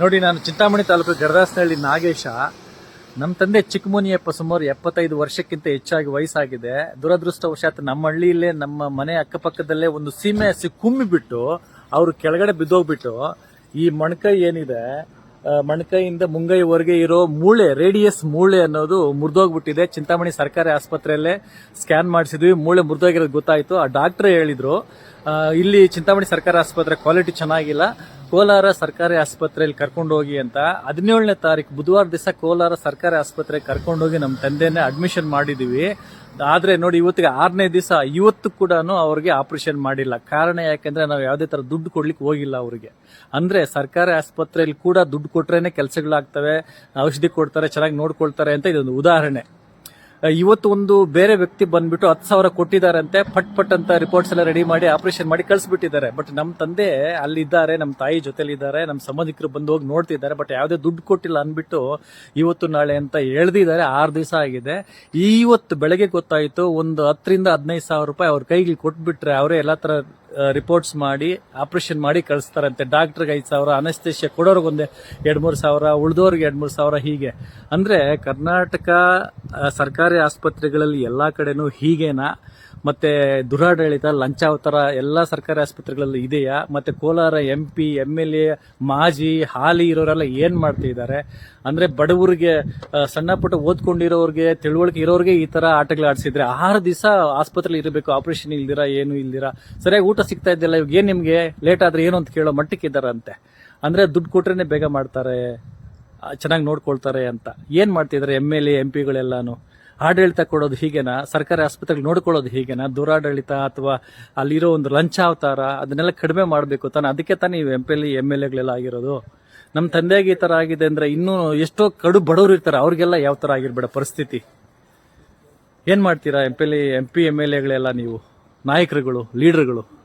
ನೋಡಿ, ನಾನು ಚಿಂತಾಮಣಿ ತಾಲೂಕು ಗರದಾಸನಹಳ್ಳಿ ನಾಗೇಶ. ನಮ್ಮ ತಂದೆ ಚಿಕ್ಕಮುನಿಯಪ್ಪ ಸುಮಾರು ಎಪ್ಪತ್ತೈದು ವರ್ಷಕ್ಕಿಂತ ಹೆಚ್ಚಾಗಿ ವಯಸ್ಸಾಗಿದೆ. ದುರದೃಷ್ಟವಶಾತ್ ನಮ್ಮ ಹಳ್ಳಿಯಲ್ಲೇ, ನಮ್ಮ ಮನೆ ಅಕ್ಕಪಕ್ಕದಲ್ಲೇ ಒಂದು ಸೀಮೆ ಕುಮ್ಮಿ ಬಿಟ್ಟು ಅವರು ಕೆಳಗಡೆ ಬಿದ್ದೋಗ್ಬಿಟ್ಟು ಈ ಮೊಣಕೈ ಏನಿದೆ ಮೊಣಕೈಯಿಂದ ಮುಂಗೈವರೆಗೆ ಇರೋ ಮೂಳೆ, ರೇಡಿಯಸ್ ಮೂಳೆ ಅನ್ನೋದು ಮುರಿದೋಗ್ಬಿಟ್ಟಿದೆ. ಚಿಂತಾಮಣಿ ಸರ್ಕಾರಿ ಆಸ್ಪತ್ರೆಯಲ್ಲೇ ಸ್ಕ್ಯಾನ್ ಮಾಡಿಸಿದ್ವಿ, ಮೂಳೆ ಮುರಿದೋಗಿರೋದು ಗೊತ್ತಾಯಿತು. ಆ ಡಾಕ್ಟ್ರೇ ಹೇಳಿದ್ರು ಇಲ್ಲಿ ಚಿಂತಾಮಣಿ ಸರ್ಕಾರಿ ಆಸ್ಪತ್ರೆ ಕ್ವಾಲಿಟಿ ಚೆನ್ನಾಗಿಲ್ಲ. ಕೋಲಾರ ಸರ್ಕಾರಿ ಆಸ್ಪತ್ರೆಯಲ್ಲಿ ಕರ್ಕೊಂಡು ಹೋಗಿ ಅಂತ ಹದಿನೇಳನೇ ತಾರೀಕು ಬುಧವಾರ ದಿವಸ ಕೋಲಾರ ಸರ್ಕಾರಿ ಆಸ್ಪತ್ರೆಗೆ ಕರ್ಕೊಂಡೋಗಿ ನಮ್ಮ ತಂದೆನೇ ಅಡ್ಮಿಷನ್ ಮಾಡಿದೀವಿ. ಆದ್ರೆ ನೋಡಿ, ಇವತ್ತಿಗೆ ಆರನೇ ದಿವಸ ಇವತ್ತು ಕೂಡ ಅವ್ರಿಗೆ ಆಪರೇಷನ್ ಮಾಡಿಲ್ಲ. ಕಾರಣ ಯಾಕೆಂದರೆ ನಾವು ಯಾವುದೇ ತರ ದುಡ್ಡು ಕೊಡ್ಲಿಕ್ಕೆ ಹೋಗಿಲ್ಲ ಅವರಿಗೆ. ಅಂದ್ರೆ ಸರ್ಕಾರಿ ಆಸ್ಪತ್ರೆಯಲ್ಲಿ ಕೂಡ ದುಡ್ಡು ಕೊಟ್ರೇನೆ ಕೆಲಸಗಳಾಗ್ತವೆ, ಔಷಧಿ ಕೊಡ್ತಾರೆ, ಚೆನ್ನಾಗಿ ನೋಡ್ಕೊಳ್ತಾರೆ ಅಂತ ಇದೊಂದು ಉದಾಹರಣೆ. ಇವತ್ತು ಒಂದು ಬೇರೆ ವ್ಯಕ್ತಿ ಬಂದ್ಬಿಟ್ಟು ಹತ್ತು ಸಾವಿರ ಕೊಟ್ಟಿದ್ದಾರಂತೆ, ಪಟ್ ಪಟ್ ಅಂತ ರಿಪೋರ್ಟ್ಸ್ ಎಲ್ಲ ರೆಡಿ ಮಾಡಿ ಆಪರೇಷನ್ ಮಾಡಿ ಕಳಿಸ್ಬಿಟ್ಟಿದ್ದಾರೆ. ಬಟ್ ನಮ್ಮ ತಂದೆ ಅಲ್ಲಿದ್ದಾರೆ ನಮ್ಮ ತಾಯಿ ಜೊತೆಲಿದ್ದಾರೆ ನಮ್ಮ ಸಂಬಂಧಿಕರು ಬಂದು ಹೋಗಿ ನೋಡ್ತಿದ್ದಾರೆ ಬಟ್ ಯಾವುದೇ ದುಡ್ಡು ಕೊಟ್ಟಿಲ್ಲ ಅಂದ್ಬಿಟ್ಟು ಇವತ್ತು ನಾಳೆ ಅಂತ ಹೇಳ್ದಿದ್ದಾರೆ. ಆರು ದಿವಸ ಆಗಿದೆ. ಇವತ್ತು ಬೆಳಗ್ಗೆ ಗೊತ್ತಾಯಿತು, ಒಂದು ಹತ್ತರಿಂದ ಹದಿನೈದು ಸಾವಿರ ರೂಪಾಯಿ ಅವ್ರ ಕೈಗೆ ಕೊಟ್ಬಿಟ್ರೆ, ಅವರೇ ಎಲ್ಲ ತರ ರಿಪೋರ್ಟ್ಸ್ ಮಾಡಿ ಆಪರೇಷನ್ ಮಾಡಿ ಕಳಿಸ್ತಾರಂತೆ. ಡಾಕ್ಟರ್ಗೆ ಐದು ಸಾವಿರ ಅನಸ್ತೇಷ್ಯ ಕೊಡೋರ್ಗೊಂದೆ ಎರಡು ಮೂರು ಸಾವಿರ, ಉಳಿದೋರ್ಗೆ ಎರಡು ಮೂರು ಸಾವಿರ ಹೀಗೆ. ಅಂದರೆ ಕರ್ನಾಟಕ ಸರ್ಕಾರಿ ಆಸ್ಪತ್ರೆಗಳಲ್ಲಿ ಎಲ್ಲ ಕಡೆನೂ ಹೀಗೇನಾ? ಮತ್ತೆ ದುರಾಡಳಿತ, ಲಂಚಾವತಾರ ಎಲ್ಲ ಸರ್ಕಾರಿ ಆಸ್ಪತ್ರೆಗಳಲ್ಲಿ ಇದೆಯಾ? ಮತ್ತೆ Kolar M P M L A ಮಾಜಿ, ಹಾಲಿ ಇರೋರೆಲ್ಲ ಏನ್ ಮಾಡ್ತಿದ್ದಾರೆ? ಅಂದ್ರೆ ಬಡವರಿಗೆ ಸಣ್ಣ ಪುಟ್ಟ ಓದ್ಕೊಂಡಿರೋರ್ಗೆ, ತಿಳುವಳಿಕೆ ಇರೋರಿಗೆ ಈ ತರ ಆಟಗಳು ಆಡಿಸಿದ್ರೆ ಆರು ದಿವಸ ಆಸ್ಪತ್ರೆಲಿ ಇರಬೇಕು ಆಪರೇಷನ್ ಇಲ್ದಿರಾ, ಏನು ಇಲ್ದಿರಾ? ಸರಿಯಾಗಿ ಊಟ ಸಿಗ್ತಾ ಇದ್ದಿಲ್ಲ ಇವಾಗ ಏನ್ ನಿಮ್ಗೆ? ಲೇಟ್ ಆದ್ರೆ ಏನು ಅಂತ ಕೇಳೋ ಮಟ್ಟಕ್ಕೆ ಇದ್ದಾರಂತೆ. ಅಂದ್ರೆ ದುಡ್ಡು ಕೊಟ್ರೇನೆ ಬೇಗ ಮಾಡ್ತಾರೆ ಚೆನ್ನಾಗಿ ನೋಡ್ಕೊಳ್ತಾರೆ ಅಂತ. ಏನ್ ಮಾಡ್ತಿದ್ದಾರೆ ಎಂ ಎಲ್ ಎ ಎಂ ಪಿಗಳೆಲ್ಲಾನು ಆಡಳಿತ ಕೊಡೋದು ಹೀಗೇನಾ? ಸರ್ಕಾರಿ ಆಸ್ಪತ್ರೆಗೆ ನೋಡ್ಕೊಳ್ಳೋದು ಹೀಗೇನಾ? ದುರಾಡಳಿತ ಅಥವಾ ಅಲ್ಲಿರೋ ಒಂದು ಲಂಚಾವತಾರ, ಅದನ್ನೆಲ್ಲ ಕಡಿಮೆ ಮಾಡಬೇಕು ತಾನೆ? ಅದಕ್ಕೆ ತಾನೇ ನೀವು M P L M L ಎಗಳೆಲ್ಲ ಆಗಿರೋದು. ನಮ್ಮ ತಂದೆಗೆ ಈ ಥರ ಆಗಿದೆ ಅಂದರೆ ಇನ್ನೂ ಎಷ್ಟೋ ಕಡು ಬಡವರು ಇರ್ತಾರೆ. ಅವ್ರಿಗೆಲ್ಲ ಯಾವ ಥರ ಆಗಿರ್ಬೇಡ ಪರಿಸ್ಥಿತಿ. ಏನು ಮಾಡ್ತೀರಾ M P L M P M L ಎಗಳೆಲ್ಲ ನೀವು? ನಾಯಕರುಗಳು, ಲೀಡರ್ಗಳು.